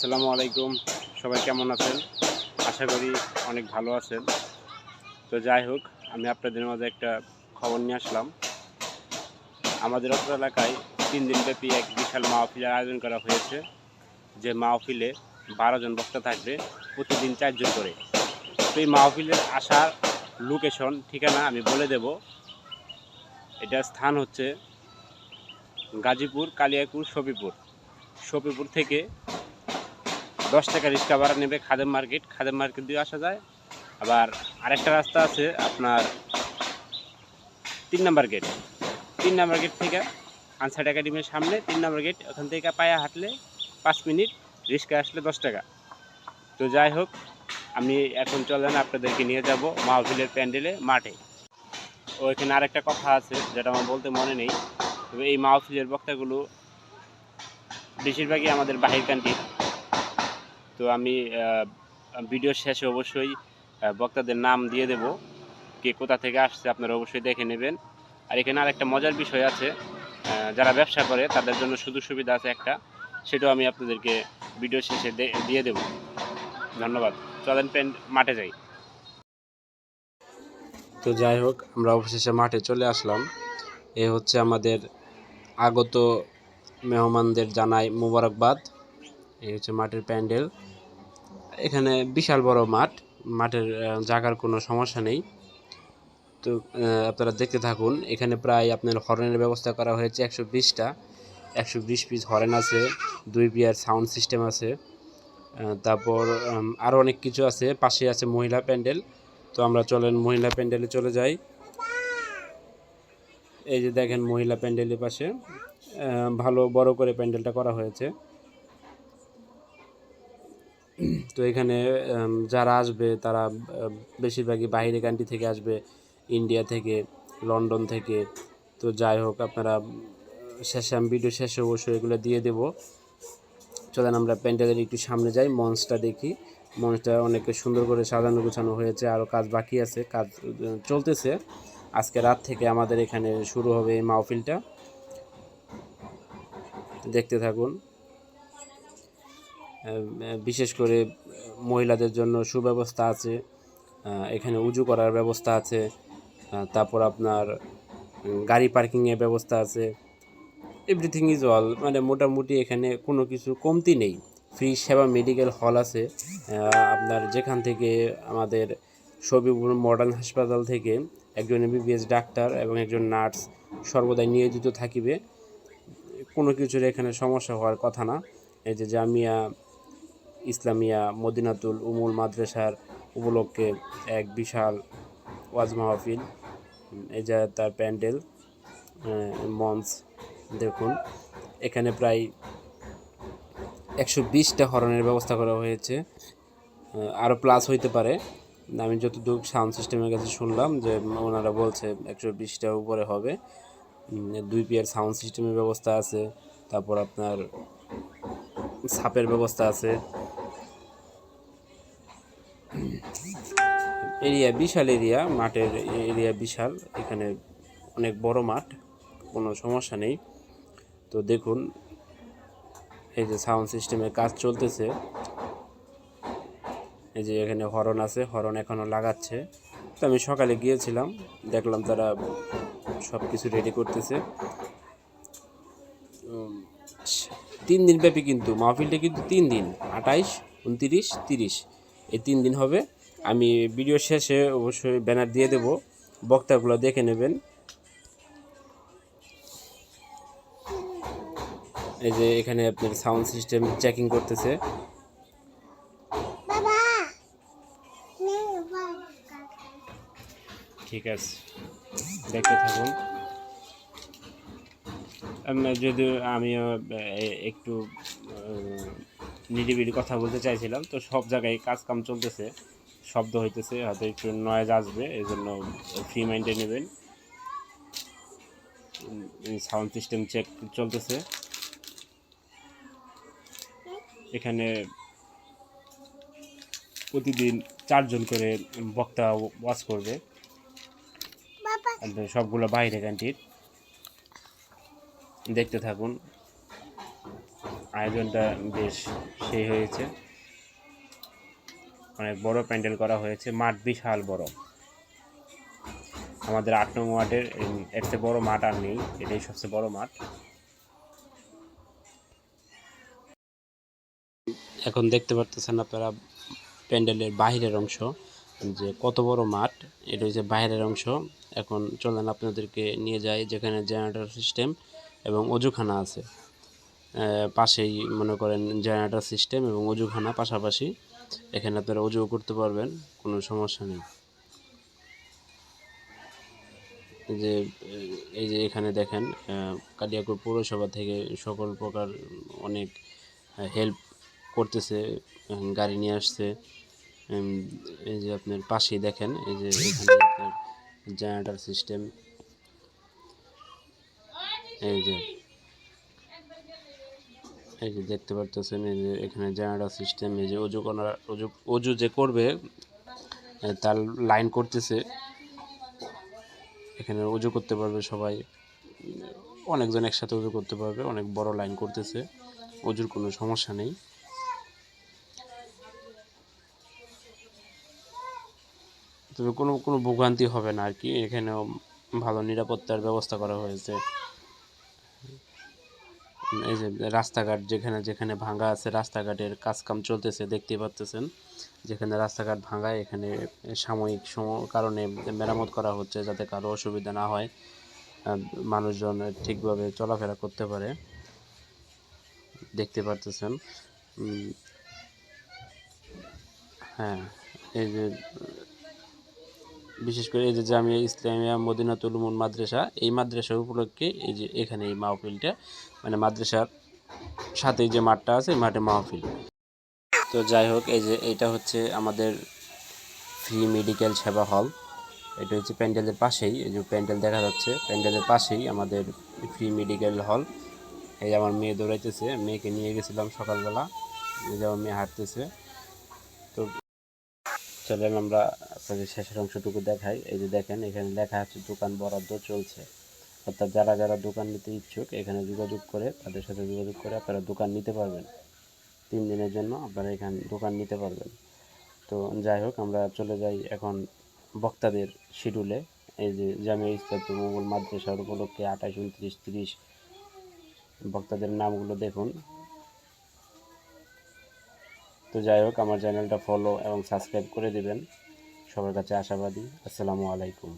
আসসালামু আলাইকুম। সবাই কেমন আছেন? আশা করি অনেক ভালো আছেন। তো যাই হোক, আমি আপনাদের মাঝে একটা খবর নিয়ে আসলাম। আমাদের অত্র এলাকায় তিন দিনব্যাপী এক বিশাল মাহফিলের আয়োজন করা হয়েছে, যে মাহফিলে বারো জন বক্তা থাকবে, প্রতিদিন চারজন করে। তো এই মাহফিলের আসার লোকেশন, ঠিকানা আমি বলে দেব। এটা স্থান হচ্ছে গাজীপুর কালিয়াকুর সফিপুর সফিপুর থেকে দশ টাকা রিক্সা ভাড়া নেবে খাদেম মার্কেট খাদেম মার্কেট দিয়ে আসা যায়। আবার আরেকটা রাস্তা আছে আপনার তিন নাম্বার গেট তিন নাম্বার গেট থেকে আনসার একাডেমির সামনে তিন নাম্বার গেট ওখান থেকে পায়ে হাঁটলে পাঁচ মিনিট রিক্সা আসলে দশ টাকা। তো যাই হোক, আমি এখন চলেন আপনাদেরকে নিয়ে যাব মাহফিলের প্যান্ডেলে, মাঠে। ও এখানে আরেকটা কথা আছে যেটা আমার বলতে মনে নেই। তবে এই মাহফিলের বক্তাগুলো বেশিরভাগই আমাদের বাহির কান্ট্রির তো আমি আহ, ভিডিওর শেষে অবশ্যই বক্তাদের নাম দিয়ে দেব। কে কোথা থেকে আসছে আপনারা অবশ্যই দেখে নেবেন। আর এখানে আরেকটা মজার বিষয় আছে যারা ব্যবসা করে তাদের জন্য সুযোগ সুবিধা আছে একটা সেটাও আমি আপনাদেরকে ভিডিও শেষে দিয়ে দেব। ধন্যবাদ। চলেন পেন মাঠে যাই। তো যাই হোক আমরা অবশেষে মাঠে চলে আসলাম। এ হচ্ছে আমাদের আগত মেহমানদের জানাই মুবারকবাদ। এই হচ্ছে মাঠের প্যান্ডেল। এখানে বিশাল বড় মাঠ, মাঠের জাগার কোনো সমস্যা নেই। তো আপনারা দেখতে থাকুন, এখানে প্রায় আপনার হর্নের ব্যবস্থা করা হয়েছে একশো বিশটা। একশো বিশ পিস হরেন আছে, দুই বিয়ার সাউন্ড সিস্টেম আছে। তারপর আরও অনেক কিছু আছে। পাশে আছে মহিলা প্যান্ডেল। তো আমরা চলেন মহিলা প্যান্ডেলে চলে যাই। এই যে দেখেন মহিলা প্যান্ডেলের পাশে ভালো বড় করে প্যান্ডেলটা করা হয়েছে। তো এখানে যারা আসবে, তারা বেশিরভাগই বাইরে কান্ট্রি থেকে আসবে ইন্ডিয়া থেকে লন্ডন থেকে। তো যাই হোক, আপনারা শেষে আমি ভিডিও শেষে অবশ্যই এগুলো দিয়ে দেব। চলেন আমরা প্যান্ডেলের একটু সামনে যাই, মঞ্চটা দেখি। মঞ্চটা অনেক সুন্দর করে সাজানো গোছানো হয়েছে আরও কাজ বাকি আছে, কাজ চলতেছে। আজকে রাত থেকে আমাদের এখানে শুরু হবে এই মাহফিলটা। দেখতে থাকুন। বিশেষ করে মহিলাদের জন্য সুব্যবস্থা আছে এখানে উজু করার ব্যবস্থা আছে তারপর আপনার গাড়ি পার্কিংয়ের ব্যবস্থা আছে এভরিথিং ইজ অল মানে মোটামুটি এখানে কোনো কিছু কমতি নেই। ফ্রি সেবা মেডিকেল হল আছে আপনার যেখান থেকে আমাদের সবিপুর মডার্ন হাসপাতাল থেকে একজন এমবিবিএস ডাক্তার এবং একজন নার্স সর্বদাই নিয়োজিত থাকিবে। কোনো কিছুর এখানে সমস্যা হওয়ার কথা না। এই যে জামিয়া ইসলামিয়া মদিনাতুল উমুল মাদ্রাসার উপলক্ষে এক বিশাল ওয়াজ মাহফিল। এই তার প্যান্ডেল মঞ্চ দেখুন। এখানে প্রায় একশো বিশটা হরনের ব্যবস্থা করা হয়েছে। আরও প্লাস হইতে পারে। আমি যতটুকু সাউন্ড সিস্টেমের কাছে শুনলাম যে ওনারা বলছে একশো বিশটা উপরে হবে। দুই পিয়ার সাউন্ড সিস্টেমের ব্যবস্থা আছে। তারপর আপনার সাপের ব্যবস্থা আছে। এরিয়া বিশাল এরিয়া, মাঠের এরিয়া বিশাল। এখানে অনেক বড় মাঠ, কোনো সমস্যা নেই। তো দেখুন, এই যে সাউন্ড সিস্টেমের কাজ চলতেছে। এই যে এখানে হরন আছে হরন এখনও লাগাচ্ছে। তো আমি সকালে গিয়েছিলাম, দেখলাম তারা সব কিছু রেডি করতেছে তিন দিন ব্যাপী কিন্তু, মাহফিলটা কিন্তু তিন দিন, আঠাইশ, উনতিরিশ, তিরিশ। এই তিন দিন হবে। আমি ভিডিও শেষে অবশ্যই ব্যানার দিয়ে দেব। বক্তাগুলো দেখে নেবেন। এই যে এখানে আপনার সাউন্ড সিস্টেম চেকিং করতেছে। ঠিক আছে। দেখতে থাকুন। আমি যদি আমিও একটু নিরিবিলি কথা বলতে চাইছিলাম। তো সব জায়গায় কাজ কাম চলতেছে। শব্দ হইতেছে হয়তো একটু নয়েজ আসবে এই জন্য ফ্রি মাইন্ডে নেবেন। সাউন্ড সিস্টেম চেক চলতেছে। এখানে প্রতিদিন চারজন করে বক্তা ওয়াচ করবে। সবগুলো বাইরে ক্যান্টিন দেখতে থাকুন। আয়োজনটা বেশ সেই হয়েছে। অনেক বড় প্যান্ডেল করা হয়েছে, মাঠ বিশাল বড়। আমাদের আট নং ওয়ার্ডের এর চেয়ে বড় মাঠ আর নেই, এটাই সবচেয়ে বড় মাঠ। এখন দেখতে পারতেছেন আপনারা প্যান্ডেলের বাহিরের অংশ, যে কত বড় মাঠ, এটা হচ্ছে বাইরের অংশ। এখন চলেন আপনাদেরকে নিয়ে যাই, যেখানে জেনারেটর সিস্টেম এবং অজুখানা আছে। পাশেই মনে করেন জেনারেটর সিস্টেম এবং অজুখানা পাশাপাশি এখানে আপনারা অজু করতে পারবেন, কোনো সমস্যা নেই। যে, এই যে এখানে দেখেন কালিয়াকৈর পৌরসভা থেকে সকল প্রকার অনেক হেল্প করতেছে, গাড়ি নিয়ে আসছে। এই যে আপনার পাশেই দেখেন, এই যে এখানে আপনার জেনারেটর সিস্টেম। এই যে এই যে দেখতে পারতেছেন, এই যে এখানে জেনারেটর সিস্টেম এই যে অজু করার অজু অজু যে করবে তার লাইন করতেছে। এখানে অজু করতে পারবে সবাই। অনেকজন একসাথে অজু করতে পারবে, অনেক বড় লাইন করতেছে। অজুর কোনো সমস্যা নেই। তবে কোনো কোনো ভোগান্তি হবে না আর কি। এখানেও ভালো নিরাপত্তার ব্যবস্থা করা হয়েছে। এই যে রাস্তাঘাট যেখানে যেখানে ভাঙা আছে, রাস্তাঘাটের কাজকাম চলতেছে দেখতে পাচ্তেছেন যেখানে রাস্তাঘাট ভাঙা এখানে সাময়িক সম- কারণে মেরামত করা হচ্ছে যাতে কারও অসুবিধা না হয় মানুষজন ঠিকভাবে চলাফেরা করতে পারে। দেখতে পারতেছেন। হ্যাঁ এই যে বিশেষ করে এই যে জামিয়া ইসলামিয়া মদিনাতুল উমুল মাদ্রাসা, এই মাদ্রাসা উপলক্ষে এই যে এখানে এই মাহফিলটা মানে মাদ্রাসার সাথে যে মাঠটা আছে মাঠে মাহফিল। তো যাই হোক, এই যে এটা হচ্ছে আমাদের ফ্রি মেডিকেল সেবা হল। এটা হচ্ছে প্যান্ডেলের পাশেই, এই যে প্যান্ডেল দেখা যাচ্ছে। প্যান্ডেলের পাশেই আমাদের ফ্রি মেডিকেল হল। এই যে আমার মেয়ে দৌড়াইতেছে, মেয়েকে নিয়ে গেছিলাম সকালবেলা। এই যে আমার মেয়ে হাঁটতেছে। চলেন আমরা আপনাদের শেষের অংশটুকু দেখাই। এই যে দেখেন, এখানে লেখা আছে, দোকান বরাদ্দ চলছে। অর্থাৎ যারা যারা দোকান নিতে ইচ্ছুক, এখানে যোগাযোগ করে, তাদের সাথে যোগাযোগ করে আপনারা দোকান নিতে পারবেন। তিন দিনের জন্য আপনারা এখানে দোকান নিতে পারবেন। তো যাই হোক, আমরা চলে যাই এখন বক্তাদের শিডিউলে এই যে জামিয়া ইসলাতুল মঙ্গল মাদ্রাসার উপলক্ষে আঠাশ, উনত্রিশ, তিরিশ বক্তাদের নামগুলো দেখুন। তো যাই হোক, আমার চ্যানেলটা ফলো এবং সাবস্ক্রাইব করে দিবেন। সবার কাছে আশাবাদী। আসসালামু আলাইকুম।